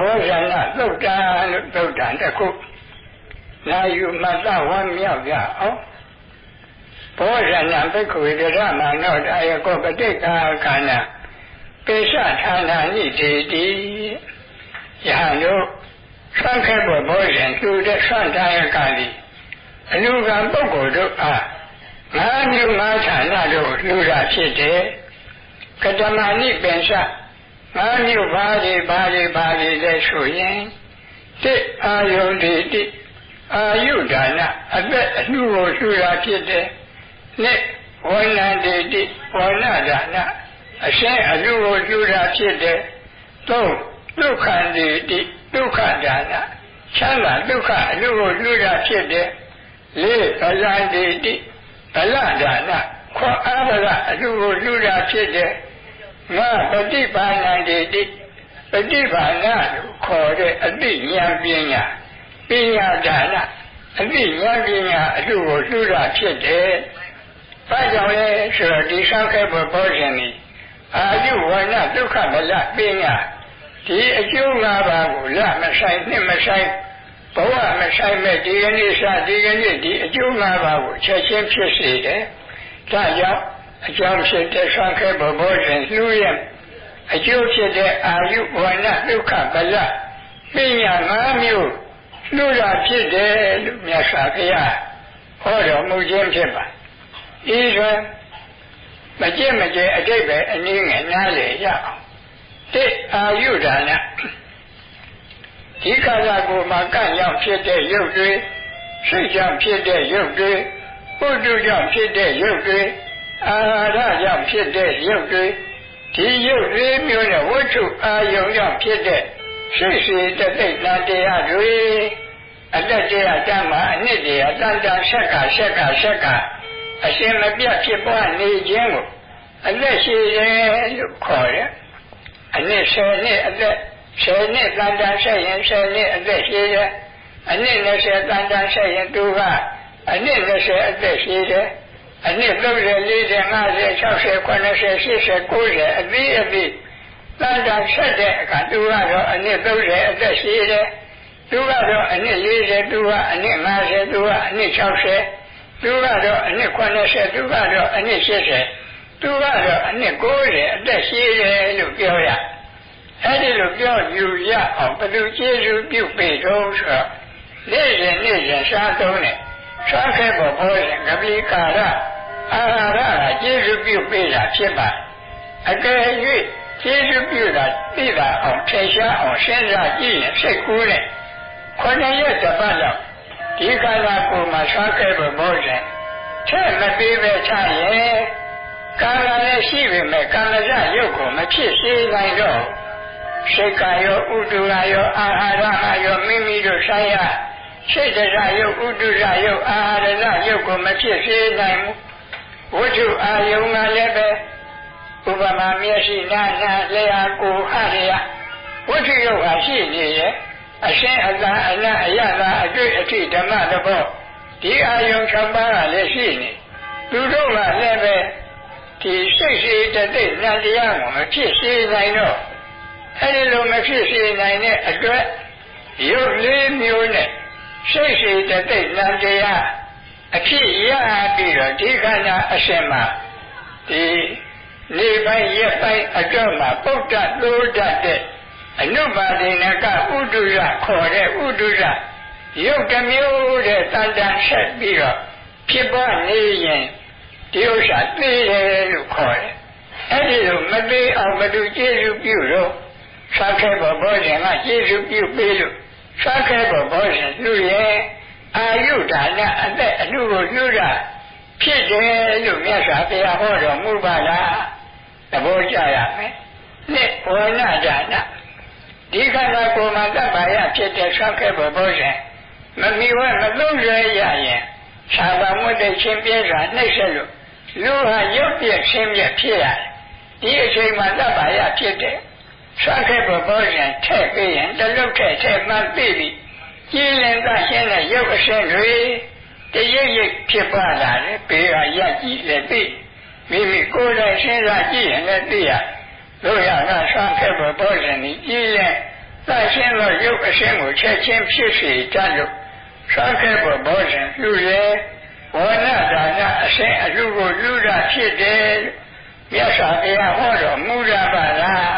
ဘောဇဏသုတ်တံလို့သုတ်တံတစ်ခုနာယူမတဝမ်းမြောက်ကြအောင်ဘောဇဏဘိက္ခုဝေဒရမနောတအယကောပတိကာခန္ဓာပိဿဌာနာနိတေတိယဟန်တို့ဆွမ်းခဲပေါ်ဘောဇဉ်သူတဲ့ဆွမ်းထားရကလေးအလူကံပုဂ္ဂိုလ်တို့အားငါးမျိုးငါးဌာနတို့လူတာဖြစ်တယ်ကတမဏိပင်စ ငါးမျိုးပါးလေပါးလေပါးလေလဲဆိုရင်တိအာယုန်တိတိအာယုဒါနအသက်အလှကိုလှူတာဖြစ်တယ်နှစ်ဝဏ္ဏတိတိဝဏ္ဏဒါနအရှင်းအလှကိုလှူတာဖြစ်တယ်သုံးဒုက္ခတိတိဒုက္ခဒါနချမ်းသာဒုက္ခအလှကိုလှူတာဖြစ်တယ်လေးဗလန္တိတိဗလဒါနခေါ်အားဗလအလှကိုလှူတာဖြစ်တယ် ငါပฏิပါဏံတိတိပฏิပါဏလို့ခေါ်တဲ့အသိဉာဏ်ပညာပညာဒါနအသိဉာဏ်ပညာအလှကိုလှူတာဖြစ်တယ်။ဘာကြောင့်လဲဆိုတော့ဒီဆောက်ခဲ့ဖို့ပေါ်ခြင်းဒီအာယုဝဏဒုက္ခဗလပညာဒီအကျိုး၅ပါးကိုလမဆိုင်နှစ်မဆိုင်ဘဝမဆိုင်မဲ့ဒီကနေ့စဒီကနေ့ဒီအကျိုး၅ပါးကိုချက်ချင်းဖြစ်စေတယ်။ဒါကြောင့် အကြောင်းဖြစ်တဲ့ဆွမ်းခဲဘဘောရှင်လှူရအကျိုးဖြစ်တဲ့အာယုဝဏဒုက္ခဗလပညာ၅မျိုးလှူတာဖြစ်တယ်လို့မြတ်စွာဘုရားဟောတော်မူခြင်းဖြစ်ပါဤတွင်မကြည့်မကြဲအတိတ်ပဲအနည်းငယ်နားလေရအောင်တိအာယုဒါနဒီကာလကိုမှကန့်ရောက်ဖြစ်တဲ့ရုပ်တွေစိတ်ကြောင့်ဖြစ်တဲ့ရုပ်တွေပုဒ္ဓကြောင့်ဖြစ်တဲ့ရုပ်တွေအာဟာရကြောင့် ဖြစ်တဲ့ရုပ်တွေဒီရုပ်တွေမျိုးနဲ့ဝိထုအာယုံကြောင့်ဖြစ်တဲ့ရှိရှိတသိက်တန်တရားတွေအတက်တရားတမ်းမှာအနှစ်တည်းတန်တန်ဆက်ကဆက်ကဆက်ကအရှင်မပြတ်ဖြစ်ပွားနေခြင်းကိုအသက်ရှိတယ်လို့ခေါ်တယ်အနှစ်ဆယ်နှစ်အသက်ဆယ်နှစ်တန်တန်ဆက်ရင်ဆယ်နှစ်အသက်ရှိတယ်အနှစ်20တန်တန်ဆက်ရင်သူကအနှစ်20အသက်ရှိတယ် အနှစ်30 40 50 60 80 80 90အသီးအသီးတန်တာဆက်တဲ့အခါသူကတော့အနှစ်30အသက်ရှိတယ်သူကတော့အနှစ်40သူကအနှစ်50သူကအနှစ်60သူကတော့အနှစ်80သူကတော့အနှစ်80သူကတော့အနှစ်90အသက်ရှိတယ်လို့ပြောရအဲ့ဒီလိုပြောယူရအောင်ဘယ်သူကျေးဇူးပြုပေတော့ဆိုတော့နေ့စဉ်နေ့စဉ်စားသုံးတယ်စားခဲ့ပေါ်ပေါ်ရင်ကပိကာရ အာဟာရကကျေးဇူးပြုပေးတာဖြစ်ပါအကယ်၍ကျေးဇူးပြုတာသိတာအောင်ထင်ရှားအောင်စဉ်းစားကြည့်ရင်စိတ်ကူးနဲ့ခொနရက်တစ်ပတ်လောက်ဒီကာလကိုမှစားခဲ့ဖို့မို့ရင်ထဲ့မပေးပဲချရဲ့ကာလလည်းရှိပေမဲ့ကာလရရုပ်ကိုမဖြစ်စေနိုင်တော့စိတ်ကရောဥဒုရရောအာဟာရရောမိမိတို့ဆိုင်ရစိတ်တရရုပ်ဥဒုရရုပ်အာဟာရရုပ်ကိုမဖြစ်စေနိုင်ဘူး ဝိတုအာယုံကလည်းပဲဥပမာမျက်စိနာနာလျာကိုဟရယဝိတုယုတ်ဟာရှိနေရဲ့အရှင်းအသာအနအယသာအတွေ့အထိဓမ္မတဘောဒီအာယုံ၆ပါးကလည်းရှိနေသူတို့ကလည်းပဲဒီစိတ်ရှိတသိဉာဏ်တရားကိုမဖြစ်စေနိုင်တော့အဲဒီလိုမဖြစ်စေနိုင်တဲ့အတွက်ရုပ်လေးမျိုးနဲ့စိတ်ရှိတသိဉာဏ်တရား အဖြစ်ရပြီးတော့ဒီခန္ဓာအရှင်မှာဒီနေပိုင်းရက်ပိုင်းအတွက်မှာပုဒ္ဒသိုးတတ်တဲ့အနုပါဒိနကဥဒုရခေါ်တဲ့ဥဒုရရုပ်တစ်မျိုးတဲ့တန်တန်ဆက်ပြီးတော့ဖြစ်ပေါ်နေရင်ဒီဥစ္စာသိတယ်လို့ခေါ်တယ်။အဲ့ဒီလိုမသိအောင်ဘသူကျေစုပြုတော့စားခဲဘောဘောရှင်ကကျေစုပြုပေးလို့စားခဲဘောဘောရှင်လူရဲ့ အာယုဒါနအသက်အလူကိုလူတာဖြစ်တယ်လို့မြတ်စွာဘုရားဟောတော်မူပါလားသဘောကျရမယ်နှစ်ဝဏဒါနဒီခန္ဓာကိုယ်မှာတပ္ပါယဖြစ်တဲ့ဆောက်ခဲ့ဖို့ဘုရားမမီဝမသုံးရရရင်သာဝမွတ်တဲ့ရှင်ပြဲစွာနှိမ့်ဆက်လို့လူဟာရုပ်ပြည့်ဆင်းပြည့်ဖြစ်ရတယ်ဒီအချိန်မှာတပ္ပါယဖြစ်တဲ့ဆောက်ခဲ့ဖို့ဘုရားထည့်ပြီးရင်တလုတ်ထည့်ထည့်မှသိပြီး ကြည်လင်သရှင်းတဲ့ရုပ်အရှင်းတွေတရိပ်ရိပ်ဖြစ်ပါလာတယ်ဘေးကရက်ကြည့်လည်းသိမိမိကိုယ်တိုင်စဉ်းစားကြည့်ရင်လည်းသိရတို့ရကဆွမ်းခဲ့ဖို့ပေါ်ရင်ကြည်လင်တန်ရှင်းသောရုပ်အရှင်းကိုချက်ချင်းဖြစ်စေတတ်လို့ဆွမ်းခဲ့ပေါ်ဘောရှင်လူရဲ့ဝဏဒါနအရှင်းအလူကိုလူတာဖြစ်တယ်မြတ်စွာဘုရားဟောတော်မူရပါလား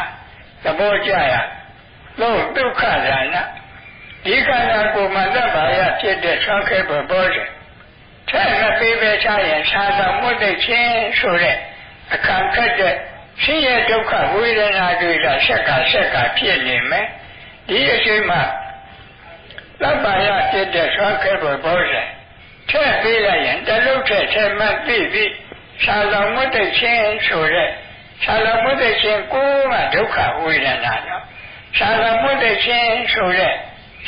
သဘောကျရလို့ဒုက္ခဒါန ဒီခန္ဓာကိုယ်မှာသဗ္ဗာယဖြစ်တဲ့ဆွမ်းခဲ့ပေါ်ဘောရှင်ထဲမပေးပဲချရင်သာတော်မွတ်တဲ့ချင်းဆိုတဲ့အခါခက်တဲ့ဆင်းရဲဒုက္ခဝေဒနာတွေကဆက်ကဆက်ကဖြစ်နေမယ်ဒီအချိန်မှာသဗ္ဗာယဖြစ်တဲ့ဆွမ်းခဲပေါ်ပေါ်တယ်ထည့်ပေးလိုက်ရင်တလုတ်ထည့်ထည့်မှသိပြီသာလောင်မတဲ့ချင်းဆိုတဲ့သာလောင်မတဲ့ချင်းကိုယ်ကဒုက္ခဝေဒနာတော့သာလောင်မတဲ့ချင်းဆိုတဲ့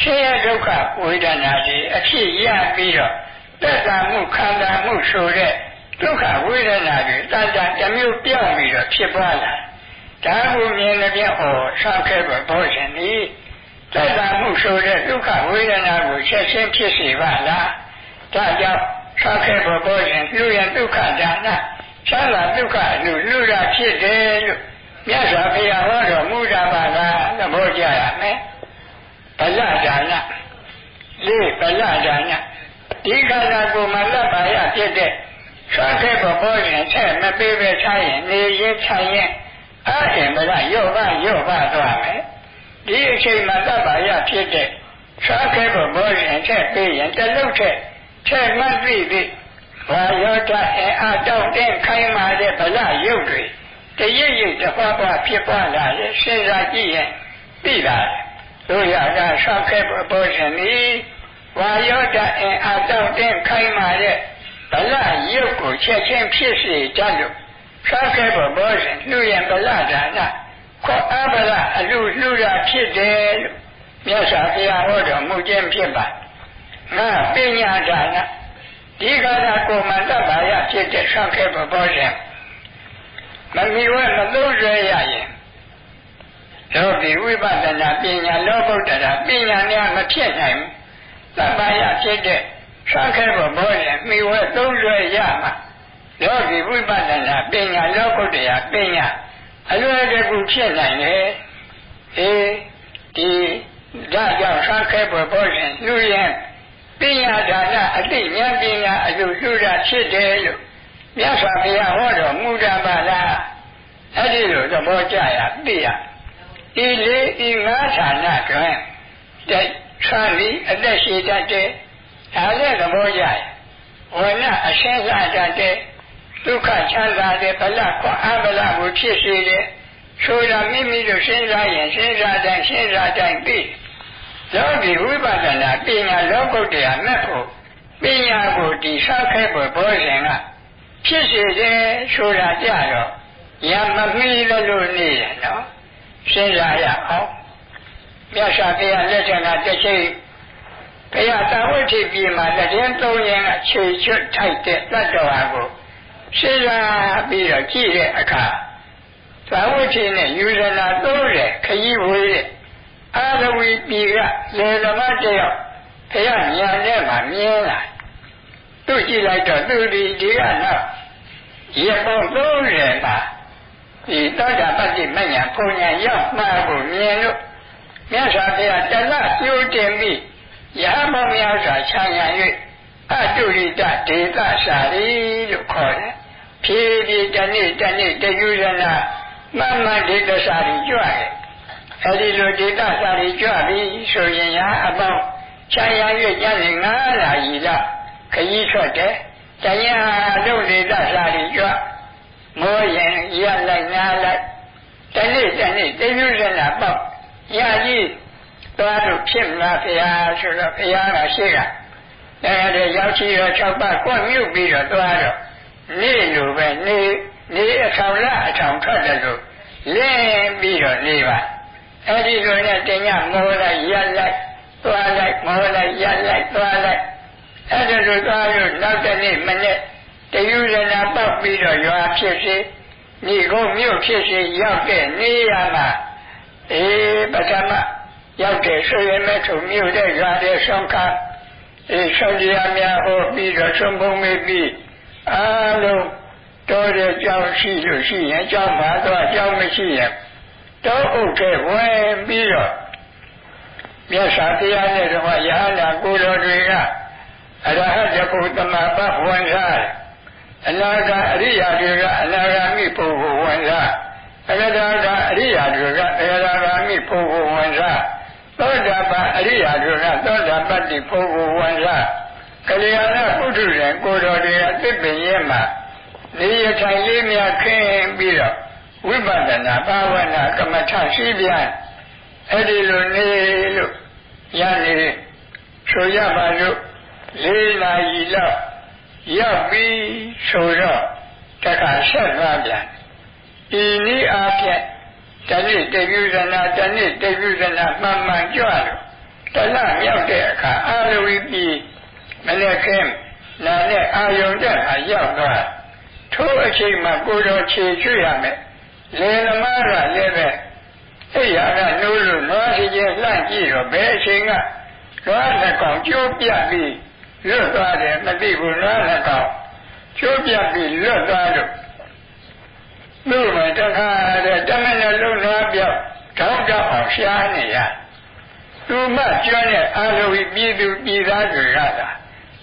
ဆင်းရဲဒုက္ခဝေဒနာတွေအဖြစ်ရပြီးတော့တက်တာမှုခန္ဓာမှုဆိုတဲ့ဒုက္ခဝေဒနာတွေတန်တန်တစ်မျိုးပြောင်းပြီးတော့ဖြစ်သွားလာဒါကိုမြင်လည်းပြောဟောဆောက်ခဲ့ပါဘောရှင်ဒီတက်တာမှုဆိုတဲ့ဒုက္ခဝေဒနာကိုချက်ချင်းဖြစ်စေပါလားဒါကြောင့်ဆောက်ခဲ့ပါဘောရှင်လူရဒုက္ခဒါနချမ်းသာဒုက္ခလူလူတာဖြစ်တယ်လို့မြတ်စွာဘုရားဟောတော်မူတာပါလားသဘောကျရမယ် ဗလဒါနလေးဗလဒါနဒီခန္ဓာကိုယ်မှာလက်ပါရဖြစ်တဲ့ဆွမ်းခဲ့ပေါ်ပေါ်ရင်ချက်မပေးပဲချရင်နေရင်ချရင်အဲ့ဒီမကရော့ပါရော့ပါသွားမယ်ဒီအချိန်မှာလက်ပါရဖြစ်တဲ့ဆွမ်းခဲ့ပေါ်ပေါ်ရင်ချက်ပေးရင်တလုတ်ချက်ချက်မှတ်သိပြီဘာယောတအအတောင့်တဲ့ခိုင်းမာတဲ့ဗလရုပ်တွေတရစ်ရစ်တစ်ပါးပါဖြစ်ပါလာရဲ့စဉ်းစားကြည့်ရင်သိလာတယ် တို့ရတာဆွမ်းခဲ့ပေါ်ပေါ်ရင်ဒီဝါယောတအင်အတောင့်တင်းခိုင်းမာတဲ့ဗလရုပ်ကိုချက်ချင်းဖြစ်စေတတ်လို့သာခဲဘဘောရှင်လူရန်ဗလဒါနခေါ်အဗလအလူလူတာဖြစ်တယ်လို့မြတ်စွာဘုရားဟောတော်မူခြင်းဖြစ်ပါငါပညာဒါနဒီကရာကိုမန္တဘာယဖြစ်တဲ့သာခဲဘဘောရှင်မမီဝဲမသုံးရရရင် လောကီဝိပဿနာပညာလောကုတ္တရာပညာများမဖြစ်နိုင်ဘူးသဗ္ဗယဖြစ်တဲ့ဆွမ်းခဲဖို့ဘောရင်မိဝဲသုံးရွယ်ရမှာယောဂီဝိပဿနာပညာလောကုတ္တရာပညာအလွယ်တကူဖြစ်နိုင်တယ်အေးဒီဒါကြောင့်ဆွမ်းခဲဖို့ဘောရင်လူရင်ပညာဒါနအတိဉာဏ်ပညာအလူလူတာဖြစ်တယ်လို့မြတ်စွာဘုရားဟောတော်မူတာပါလားအဲ့ဒီလိုသဘောကျရသိရ ဤလေးဤငါးဌာနတွင်တဲ့ဆံပြီးအသက်ရှည်တတ်တယ်ဒါလည်းသဘောကျတယ်ဝဏအရှင်းစားတတ်တယ်ဒုက္ခချမ်းသာတယ်ဗလခွန်အဗလကိုဖြစ်စေတယ်ဆိုတာမိမိတို့စဉ်းစားရင်စဉ်းစားတိုင်းစဉ်းစားတိုင်းပြီးလောကီဝိပဿနာပညာလောကုတ္တရာမဲ့ဖို့ပညာကိုတည်ဆောက်ခဲ့ဖို့ဘောဇင်ကဖြစ်စေတယ်ဆိုတာကြတော့ရမမီးလို့နေရနော် စဉ်းစားရအောင်မြတ်စွာဘုရားလက်ထက်ကတစ်ချိန်ဘုရားသာဝတိပြည်မှာတည်င်းသုံးရင်အခြေချွတ်ထိုက်တဲ့တတ္တဝါကိုရှင်းလာပြီးတော့ကြည့်တဲ့အခါသာဝတိနဲ့ယူဇနာသုံးတဲ့ခကြီးဝေးတဲ့အာရဝီပြည်ကလေသမားတယောက်ဘုရားညာထဲမှာမြင်လာသူကြည့်လိုက်တော့သူဒီဒီကတော့ရေပုံ30ပါ ဒီတောတာပတ္တိမညာပုံညာရောက်မှာကိုမြင်လို့မြတ်စွာဘုရားတလကျိုးတင်ပြီးရဟမောများစွာခြံရ၍အတုရိတဒေသစာရီလို့ခေါ်တယ်ဖြည်းဖြည်းတနေ့တနေ့တယူရနာမမဒေသစာရီကြွတယ်အဲဒီလိုဒေသစာရီကြွပြီးဆိုရင်ရအပေါင်းခြံရ၍ကျန်ရင်ငါးလာရီလောက်ခကြီးထွက်တယ်တရားလုံးဒေသစာရီကြွ မောရင်ရလိုက်နားလိုက်တနေ့တနေ့တယူရနာပေါ့ရကြီးသွားလို့ဖြစ်မလားဖရာဆိုတော့ဖရာကရှိကအဲဒီရောက်ချီတော့၆ပတ်ကွမြုပ်ပြီးတော့သွားတော့နေ့လိုပဲနေနေအဆောင်လအဆောင်ထွက်တယ်လို့လင်းပြီးတော့နေပါအဲဒီလိုနဲ့တင်ညမောလိုက်ရက်လိုက်သွားလိုက်မောလိုက်ရက်လိုက်သွားလိုက်အဲဒီလိုသွားလို့နောက်တနေ့မနေ့ တယူရနာပောက်ပြီးတော့ရွာဖြစ်စေညီကုန်းမြို့ဖြစ်စေရောက်တဲ့နေရမှာအေးပထမရောက်တဲ့ဆွေရမဲ့ထုံမြို့တဲ့ရွာတဲ့ဆုံးခါအေးဆောင်းကြရများဟောပြီးတော့ဆုံးပုံမေးပြီးအားလုံးတော်တဲ့ကြောင်းရှိလို့ရှိရင်ကြောင်းပါတော့ကြောင်းမရှိရင်တောအုပ်တဲ့ဝင်ပြီးတော့မြတ်စွာဘုရားနဲ့တော့ယဟန္တာကိုတော်တွေကအရဟတပုသမဘဝန်စား အနာကအရိယာတွေကအနာဂါမိပုဂ္ဂိုလ်ဝန်စားအရဒါကအရိယာတွေကအရဒါဂါမိပုဂ္ဂိုလ်ဝန်စားသောတာပန်အရိယာတွေကသောတာပတ္တိပုဂ္ဂိုလ်ဝန်စားကလျာဏပုထုဇဉ်ကိုတော်တွေအသစ်ပင်ရဲ့မှာနေရထိုင်လေးများခင်းပြီးတော့ဝိပဿနာဘာဝနာကမ္မထရှိပြန်အဲ့ဒီလိုနေလို့ရနေဆိုရပါလို့လေးနာရီလောက် ရောက်ပြီးဆိုတော့တခါဆက်သွားပြန်ဒီနည်းအားဖြင့်တဏိတေပြုဇနာတဏိတေပြုဇနာမှန်မှန်ကြွလို့တလမြောက်တဲ့အခါအာရဝိပြီးမနေ့ကနာနဲ့အာယုန်တဲ့ဟာရောက်သွားထိုးအချိန်မှာကိုတော်ခြေချွရမယ်လေသမားကလည်းပဲအဲ့ရကနိုးလို့နွားစီချင်းလှန့်ကြည့်တော့ဘယ်အချိန်ကနွားလက်ကောင်ကျိုးပြပြီး လွတ်သွားတယ်မသိဘူးနွားလက်ကောင်ကျိုးပြပြီးလွတ်သွားလို့သူ့မှာတခါတည်းတမန်တော်လုံးနွားပြောက်တောင်းတအောင်ရှားနေရသူမှကျွမ်းတဲ့အာရုံပြည်သူပြည်သားတွေကသာ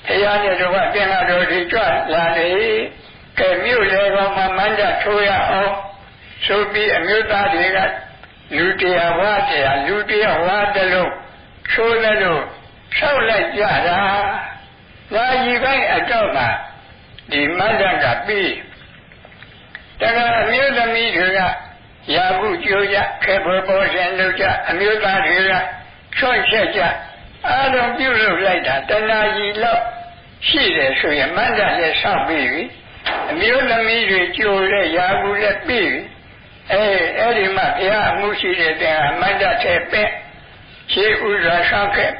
ဘုရားနဲ့တော့ပြင်လာတော်ဒီကြွလာလေကဲမြို့လေကောင်မှမန္တထိုးရအောင်ဆိုပြီးအမျိုးသားတွေကလူတရားဝါတရားလူတရားဝါတလုံးဆိုးတယ်လို့ဆောက်လိုက်ကြတာ။ ဒါကြီးပိုင်းအတော့မှာဒီမန္တကပြီးတကယ်အမျိုးသမီးတွေကရာဟုကြိုးကြခဲဘောပေါ်ရှင်လုပ်ကြအမျိုးသားတွေကချွတ်ချက်ကြအားလုံးပြုလုပ်လိုက်တာတဏှာကြီးလောက်ရှိတယ်ဆိုရင်မန္တလည်းဆောက်ပြီးပြီအမျိုးသမီးတွေကြိုတဲ့ရာဟုလည်းပြီးပြီအဲအဲ့ဒီမှာဘုရားအမှုရှိတဲ့တဲ့မန္တထဲပဲရှေးဥစွာဆောက်ခဲ့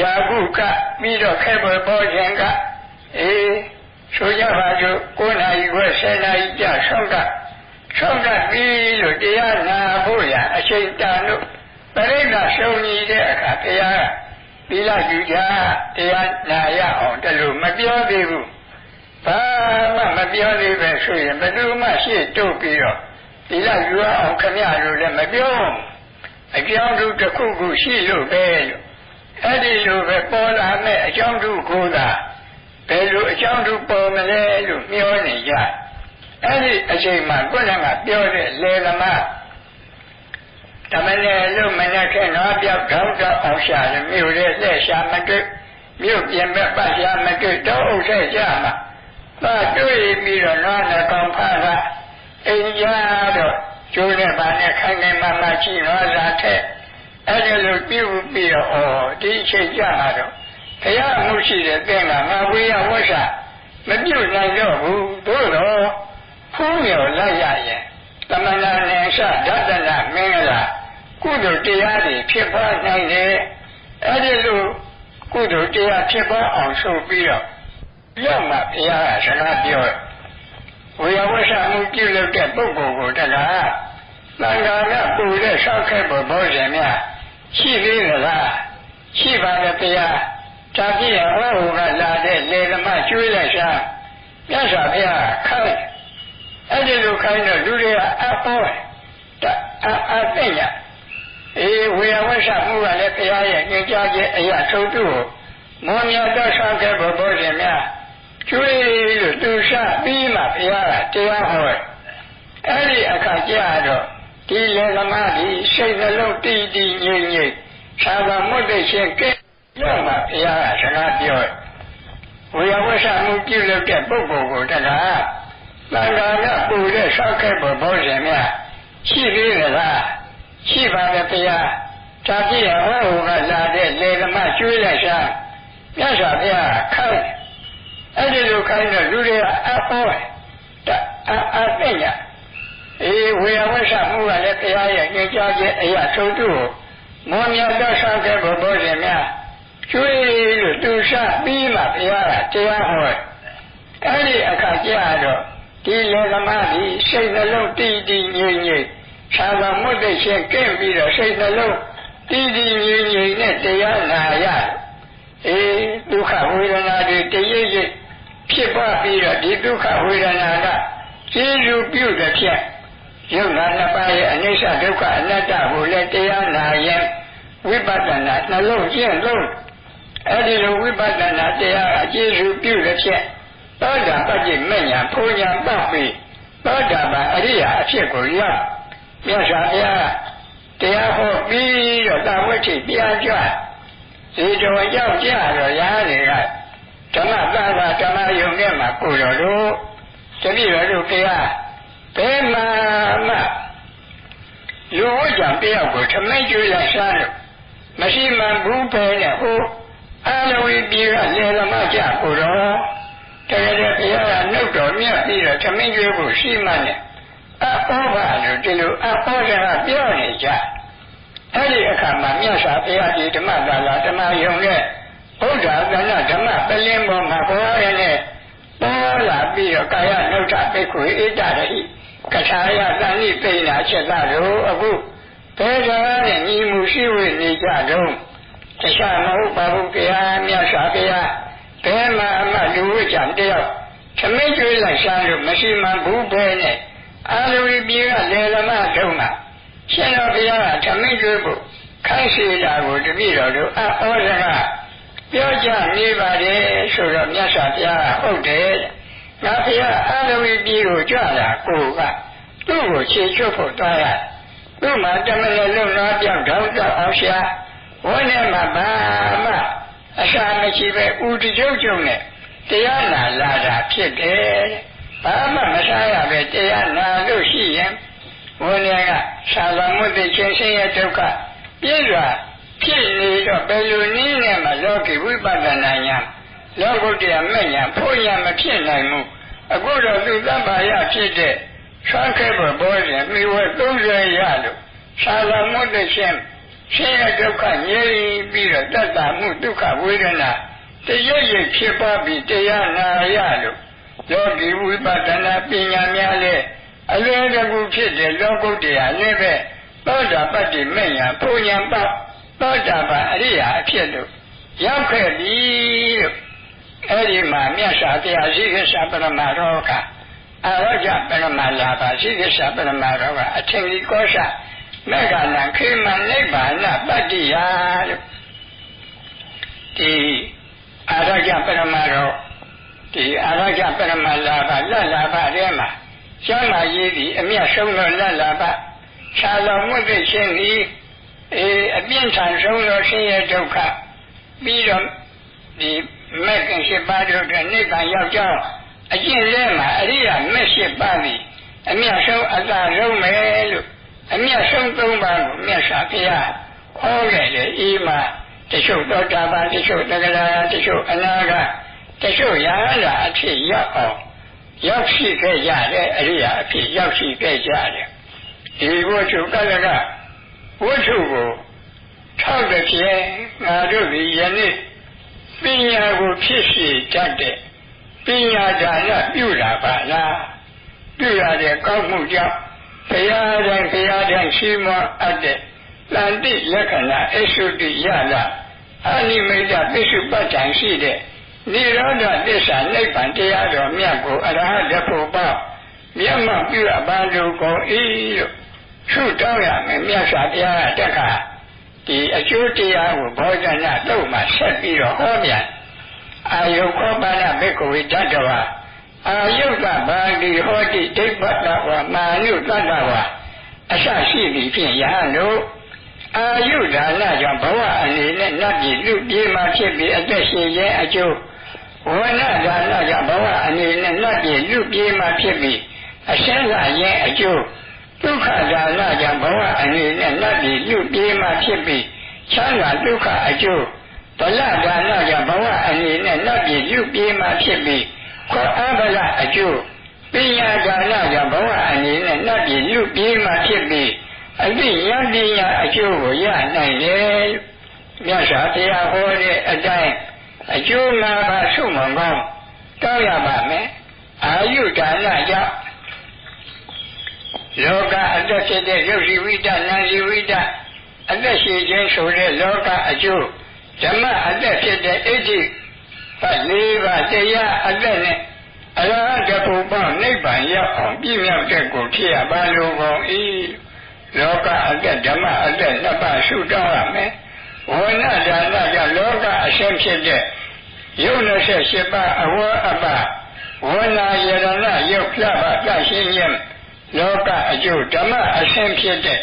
ရာဟုကပြီးတော့ခဲဘောပေါ်ရှင်ကအေးဆိုကြပါစို့9နာရီခွဲ10နာရီကြာဆောက်ကဆောက်ကပြီးလို့တရားနာဖို့ရအချိန်တန်လို့ပရိသတ်ရှုံကြီးတဲ့အခါတရားကသီလယူကြတရားနာရအောင်တလို့မပြောသေးဘူးဘာမှမပြောသေးပဲဆိုရင်ဘယ်သူမှရှေ့တုတ်ပြီးတော့သီလယူအောင်ခမရလို့လည်းမပြောအကြောင်းတစ်ခုခုရှိလို့ပဲလို့ အဲ့ဒီလိုပဲပေါ်လာမဲ့အကြောင်းတစ်ခုသာဘယ်လိုအကြောင်းသူပေါ်မလဲလို့မျောနေကြအဲ့ဒီအချိန်မှာကိုယ်ကပြောတဲ့လေသမားတမန်လည်းလို့မနဲ့ခဲ့တော့ပြောက်တော့တော့အောင်ရှာတယ်မြို့ရဲ့လက်ရှာမတွေ့မြို့ပြင်ဘက်ပတ်ရှာမတွေ့တော့ဥဆက်ကြမှာသာတွေ့ပြီးတော့နားနဲ့ကောင်းဖားတာအိမ်ရတော့ကျိုးနဲ့ပါနဲ့ခိုင်နေမှမှရှိတော့လာတဲ့ အဲ့ဒီလိုပြုပြီးတော့ဩဒီအချိန်ကြမှာတော့ဘုရားမှုရှိတဲ့သင်ကငါဝေယဝတ်စာမပြုတ်နိုင်တော့ဘူးသို့တော့ဖူးမြော်လိုက်ရရင်တမနာနေသဒတနာမင်္ဂလာကုသိုလ်တရားတွေဖြစ်ပွားနိုင်တယ်အဲ့ဒီလိုကုသိုလ်တရားဖြစ်ပွားအောင်ဆိုပြီးတော့ပြောမှဘုရားကစကားပြောဝေယဝတ်စာမှုပြုလုပ်တဲ့ပုဂ္ဂိုလ်ကိုတကားသံဃာကပူတဲ့ဆောက်ခဲ့ဖို့ဘောဇင်များ ရှိသေးသလားရှိပါရဲ့ဘုရားတာပြည့်ဟောဟူကလာတဲ့လေဓမ္မကျွေးလိုက်ရှာမြတ်စွာဘုရားခိုင်းအဲ့ဒီလိုခိုင်းတော့လူတွေကအပေါ်တအအသိရအေးဝေယဝဆမှုကလည်းဘုရားရဲ့ညွှန်ကြားခြင်းအရာသုံးသူကိုမောမြတ်တော်ဆောင်ခဲ့ဖို့ဘုရားများကျွေးလို့သူစပြီးမှဘုရားကတရားဟောအဲ့ဒီအခါကျတော့ ဒီလေသမားဒီစိတ်နှလုံးတည်တည်ငြိမ်ငြိမ်သာဝမွတ်သိခြင်းကဲပြောမှဘုရားကစကားပြောဝေယဝဆမှုပြုလုပ်တဲ့ပုဂ္ဂိုလ်ကိုတကားသံဃာကပူတဲ့ဆောက်ခဲ့ဖို့ဘောဇင်များရှိသေးသလားရှိပါရဲ့ဘုရားတာပြည့်ဟောဟောကလာတဲ့လေဓမ္မကျွေးလိုက်ရှာမြတ်စွာဘုရားခိုင်းအဲ့ဒီလိုခိုင်းတော့လူတွေအဟောတအအသိညာ အေးဝေယဝဆမှုကလည်းဘုရားရဲ့ညွှန်ကြားခြင်းအရာသုံးသူကိုမောမြတ်တော်ဆောက်ခဲ့ဖို့ဘောဇင်များကျွေးလို့သူစပြီးမှဘုရားကတရားဟောအဲ့ဒီအခါကျတော့ဒီလေသမားဒီစိတ်နှလုံးတည်တည်ငြိမ်ငြိမ်သာသာမွတ်တဲ့ရှင်ကင့်ပြီးတော့စိတ်နှလုံးတည်တည်ငြိမ်ငြိမ်နဲ့တရားနာရအေးဒုက္ခဝေဒနာတွေတရရဖြစ်ပွားပြီးတော့ဒီဒုက္ခဝေဒနာကကျေးဇူးပြုတဲ့ဖြင့် ယုံနာနှစ်ပါးရဲ့အနိစ္စဒုက္ခအနတ္တကိုလည်းတရားနာရင်ဝိပဿနာနှလုံးကျင့်လို့အဲ့ဒီလိုဝိပဿနာတရားအကျေစုပြုတဲ့ဖြင့်သောတာပတ္တိမညာဖူညာပတ်ပြီးသောတာပန်အရိယာအဖြစ်ကိုရောက်မြတ်စွာဘုရားတရားဟောပြီးတော့တာဝဋ္ဌိပြန်ကြွဇေတဝရောက်ကြတော့ရားတွေကဓမ္မသာသာဓမ္မယုံထဲမှာကိုတော်တို့တပည့်တော်တို့တရား ဘယ်မှာမှလူဝကြောင့်တယောက်ကိုထမိတ်ကျွေးလိုက်စားလို့မရှိမှန်ဘူးပဲနဲ့ဟိုအာလဝီပြည်ကလေလမကြကိုတော်တကယ်တော့ဘုရားကနှုတ်တော်မြတ်ပြီးတော့ထမိတ်ကျွေးဖို့ရှိမှနဲ့အဩဘာလို့ဒီလိုအဩဇာပြောနေကြအဲ့ဒီအခါမှာမြတ်စွာဘုရားဒီဓမ္မသာလာဓမ္မယုံရဲ့ဘုရားကနာဓမ္မပလင်းပေါ်မှာဘောရနဲ့ပေါ်လာပြီးတော့ကာယနှုတ်ထပိတ်ခွေဣတရဟိ ကထာယတဏိပိဏချက်သားတို့အခုဘယ်ကနဲ့ညီမှုရှိဝေနေကြတော့တခြားမဟုတ်ပါဘူးတရားမြတ်စွာဘုရားဘယ်မှာအမှလူဝိကြံတယောက်သမင်းကျွေးလိုက်ရှားလို့မရှိမှဘူးပဲနဲ့အာလဝီပြေကလေလမထုံးကရှင်တော်ဘုရားကသမင်းကျွေးဖို့ခိုင်းစီတာကိုတပည့်တော်တို့အဩဇကပြောကြနေပါတယ်ဆိုတော့မြတ်စွာဘုရားဟုတ်တယ်ငါဘုရားအာလဝီပြေကိုကြွလာကိုက သူ့ကိုခြေချွတ်ဖို့တွားရသူ့မှာတမန်လုံးသားပြောင်းထောင်းတောက်အောင်ရှာဝန်းထဲမှာဘာမှအရှာမရှိပဲဥတကြုတ်ကြုံနဲ့တရားနာလာတာဖြစ်တယ်ဘာမှမစားရပဲတရားနာလို့ရှိရင်ဝန်းထဲကသာလမုတ်တိချင်းချင်းရဲ့ဒုက္ခပြည့်စွာဖြစ်နေတော့ဘယ်လိုနည်းနဲ့မှလောကီဝိပဿနာညာလောကုတ္တရာမဲ့ညာဖို့ညာမဖြစ်နိုင်ဘူးအခုတော့သူသဗ္ဗယဖြစ်တဲ့ ဆွမ်းခဲပေါ်ပေါ်ရင်မိဝဲ30ရလို့သာလမုတ်တိချင်းဆင်းရဲဒုက္ခငြိမ်းပြီးတော့တတ်တာမှုဒုက္ခဝေဒနာတရရဖြစ်ပါပြီးတရားနာရလို့ယောဂီဝိပဿနာပညာများလဲအလွယ်တကူဖြစ်တဲ့လောကုတ္တရာလည်းပဲသောတာပတ္တိမေညာပူညာပတ်သောတာပန်အရိယာအဖြစ်လို့ရောက်ခဲ့ပြီလို့အဲ့ဒီမှာမြတ်စွာဘုရားရှိခစ္ဆပရမရောက အာရောကြပရမလာပါရှိခစ္ဆပရမရောကအထင်ကြီးကောရှာမေဃနာခေမနိဗ္ဗာန်ပတ္တိယလို့ဒီအာရကြပရမရောဒီအာရကြပရမလာပါလတ်လာပါထဲမှာကျမ်းမာရေးဒီအမျက်ဆုံးသောလတ်လာပါခြာလောင်မှုသိခြင်းဒီအေးအပြင်းထန်ဆုံးသောဆင်းရဲဒုက္ခပြီးတော့ဒီမက်ကင်ရှိပါတို့တဲ့နိဗ္ဗာန်ရောက်ကြောင်း အကျင့်လဲမှာအရိယာမက်ရှိပါသည်အမျက်ဆုံးအသာဆုံးပဲလို့အမျက်ဆုံးသုံးပါးကိုမြတ်စွာဘုရားဟောခဲ့တယ်ဤမှာတချို့သောတာပန်တချို့တဂလာတချို့အနာဂတ်တချို့ရာလာအဖြစ်ရောက်အောင်ရောက်ရှိခဲ့ကြတယ်အရိယာအဖြစ်ရောက်ရှိခဲ့ကြတယ်ဒီဝတ္ထုကလကဝတ္ထုကိုထောက်တဲ့ဖြင့်ငါတို့ဒီယနေ့ပညာကိုဖြစ်စေတတ်တဲ့ ပညာဒါနပြုတာပါလားပြုရတဲ့ကောင်းမှုကြောင့်ဘုရားတိုင်းဘုရားတိုင်းရှိမအပ်တဲ့တန်တိလက္ခဏာအသုတိယလာအနိမိတ်ပိစုပတ္တန်ရှိတဲ့နိရောဓသစ္စာနိဗ္ဗာန်တရားတော်မြတ်ကိုအရဟတဖို့ပေါ့မျက်မှောက်ပြုအပ်ပါလို့ကိုဤလို့ရှုတောင်းရမယ်မြတ်စွာဘုရားတက္ကဒီအကျိုးတရားကိုဘောဇနာတော့မှဆက်ပြီးတော့ဟောပြန် အာယုခောပါဏဘေကဝေတတဝါအာယုကဘာတိဟောတိဒိဋ္ဌတဝါမာနုတတဝါအစရှိသည်ဖြင့်ယဟန်တို့အာယုဒါနကြောင့်ဘဝအနေနဲ့နတ်ပြည်လူပြေးမှဖြစ်ပြီးအသက်ရှင်ရဲ့အကျိုးဝဏဒါနကြောင့်ဘဝအနေနဲ့နတ်ပြည်လူပြေးမှဖြစ်ပြီးအရှင်းလာရဲ့အကျိုးဒုက္ခဒါနကြောင့်ဘဝအနေနဲ့နတ်ပြည်လူပြေးမှဖြစ်ပြီးချမ်းသာဒုက္ခအကျိုး ဗလဒါနကြောင့်ဘဝအနေနဲ့နတ်ပြည်လူပြေးမှဖြစ်ပြီးခေါ်အဗလအကျိုးပညာဒါနကြောင့်ဘဝအနေနဲ့နတ်ပြည်လူပြေးမှဖြစ်ပြီးအသိဉာဏ်ပညာအကျိုးကိုရနိုင်တယ်မြတ်စွာဘုရားဟောတဲ့အတိုင်းအကျိုး၅ပါးဆုမွန်ကောင်းတောင်းရပါမယ်အာယုဒါနကြောင့်လောကအသက်ဖြစ်တဲ့ရုပ်ရှိဝိတနာရှိဝိတအသက်ရှိခြင်းဆိုတဲ့လောကအကျိုး ဓမ္မအသက်ဖြစ်တဲ့အဋ္ဌိပတ်လေးပါးတရားအသက်နဲ့အရဟတဘုပ္ပနိဗ္ဗာန်ရောက်အောင်ပြည့်မြောက်တဲ့ကိုဖြစ်ရပါလို့ကုန်၏လောကအသက်ဓမ္မအသက်နှစ်ပါးရှုတောင်းရမယ်ဝဏဒါနကြောင့်လောကအရှင်းဖြစ်တဲ့ယုံ28ပါးအဝအပဝဏယရဏယုတ်ပြပါတရှင်းခြင်းလောကအကျိုးဓမ္မအရှင်းဖြစ်တဲ့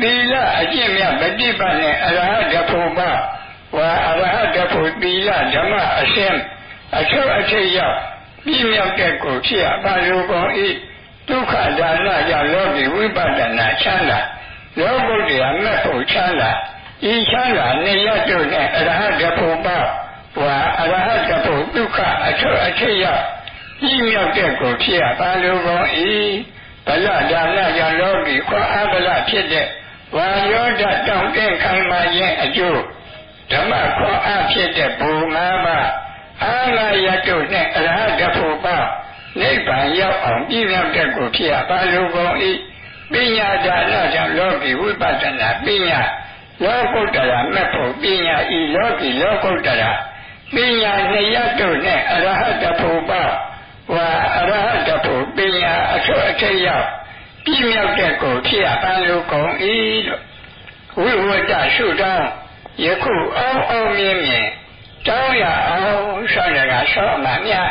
သီလအကျင့်မြတ်ပฏิပတ်နဲ့အရဟတဖို့ပါ ဝါအရဟတဖို့သီလဓမ္မအရှင်းအထုအထိတ်ရောက်ပြည့်မြောက်တဲ့ကိုဖြစ်အပါလိုကုန်၏ဒုက္ခဒါနကြောင့်လောကီဝိပဿနာချမ်းသာလောကုတ္တရာမဲ့ဖို့ချမ်းသာဤချမ်းသာနေရတို့နဲ့အရဟတဖို့ပါဝါအရဟတဖို့ဒုက္ခအထုအထိတ်ရောက်ပြည့်မြောက်တဲ့ကိုဖြစ်အပါလိုကုန်၏ဗလဒါနကြောင့်လောကီခွာအဗလဖြစ်တဲ့ဝါယောဓတောင့်တဲ့ခိုင်မာခြင်းအကျိုး ဓမ္မခွန်အားဖြစ်တဲ့ဘူငါးပါးအာငါယတုနဲ့အရဟတဖို့ပါနိဗ္ဗာန်ရောက်အောင်ပြည့်မြောက်တဲ့ကိုဖြစ်ရပါလိုကုန်၏ပညာဒါနကြောင့်လောကီဝိပဿနာပညာလောကုတ္တရာမဲ့ဖို့ပညာဤလောကီလောကုတ္တရာပညာနှစ်ရတုနဲ့အရဟတဖို့ပါဝါအရဟတဖို့ပညာအထွတ်အထိပ်ရောက်ပြည့်မြောက်တဲ့ကိုဖြစ်ရပါလိုကုန်၏လို့ဝိဝတ္တရှုတောင်း ယခုအောင်အောင်မြင်မြင်တောင်းရအောင်ဆောင်းရကဆောင်းမှမြတ်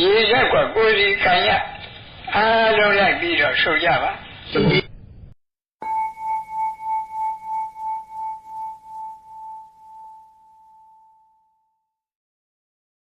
ရေရက်ကကိုယ်စီခံရအားလုံးလိုက်ပြီးတော့ရှုကြပါ